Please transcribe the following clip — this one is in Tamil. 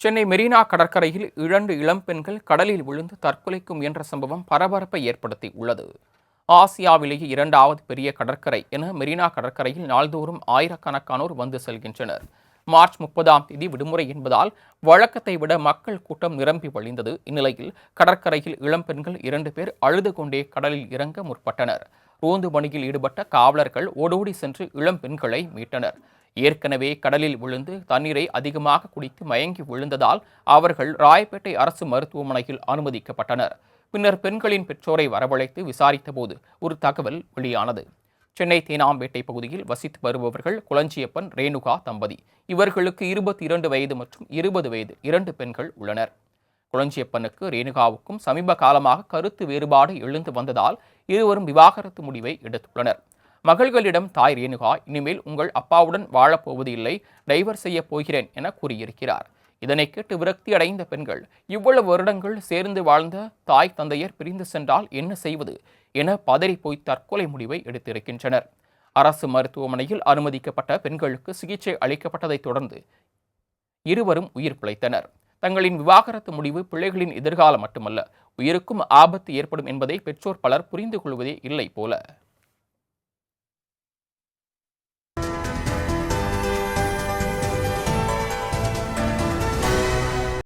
சென்னை மெரினா கடற்கரையில் இரண்டு இளம்பெண்கள் கடலில் விழுந்து தற்கொலைக்கு முயன்ற சம்பவம் பரபரப்பை ஏற்படுத்தி உள்ளது ஆசியாவிலேயே இரண்டாவது பெரிய கடற்கரை என மெரினா கடற்கரையில் நாள்தோறும் ஆயிரக்கணக்கானோர் வந்து செல்கின்றனர். மார்ச் முப்பதாம் தேதி விடுமுறை என்பதால் வழக்கத்தை விட மக்கள் கூட்டம் நிரம்பி வழிந்தது. இந்நிலையில் கடற்கரையில் இளம்பெண்கள் இரண்டு பேர் அழுது கொண்டே கடலில் இறங்க முற்பட்டனர். ரோந்து பணியில் ஈடுபட்ட காவலர்கள் ஓடோடி சென்று இளம்பெண்களை மீட்டனர். ஏற்கனவே கடலில் விழுந்து தண்ணீரை அதிகமாக குடித்து மயங்கி விழுந்ததால் அவர்கள் ராயப்பேட்டை அரசு மருத்துவமனையில் அனுமதிக்கப்பட்டனர். பின்னர் பெண்களின் பெற்றோரை வரவழைத்து விசாரித்தபோது ஒரு தகவல் வெளியானது. சென்னை தேனாம்பேட்டை பகுதியில் வசித்து வருபவர்கள் குளஞ்சியப்பன் ரேணுகா தம்பதி. இவர்களுக்கு இருபத்தி இரண்டு வயது மற்றும் இருபது வயது இரண்டு பெண்கள் உள்ளனர். குளஞ்சியப்பனுக்கு ரேணுகாவுக்கும் சமீப காலமாக கருத்து வேறுபாடு எழுந்து வந்ததால் இருவரும் விவாகரத்து முடிவை எடுத்துள்ளனர். மகள்களிடம் தாய் ரேணுகா இனிமேல் உங்கள் அப்பாவுடன் வாழப்போவது இல்லை டைவர் செய்ய போகிறேன் என கூறியிருக்கிறார். இதனை கேட்டு விரக்தி அடைந்த பெண்கள் இவ்வளவு வருடங்கள் சேர்ந்து வாழ்ந்த தாய் தந்தையர் பிரிந்து சென்றால் என்ன செய்வது என பதறி போய் தற்கொலை முடிவை எடுத்திருக்கின்றனர். அரசு மருத்துவமனையில் அனுமதிக்கப்பட்ட பெண்களுக்கு சிகிச்சை அளிக்கப்பட்டதைத் தொடர்ந்து இருவரும் உயிர் பிழைத்தனர். தங்களின் விவாகரத்து முடிவு பிள்ளைகளின் எதிர்காலம் மட்டுமல்ல உயிருக்கும் ஆபத்து ஏற்படும் என்பதை பெற்றோர் பலர் புரிந்து கொள்வதே இல்லை போல.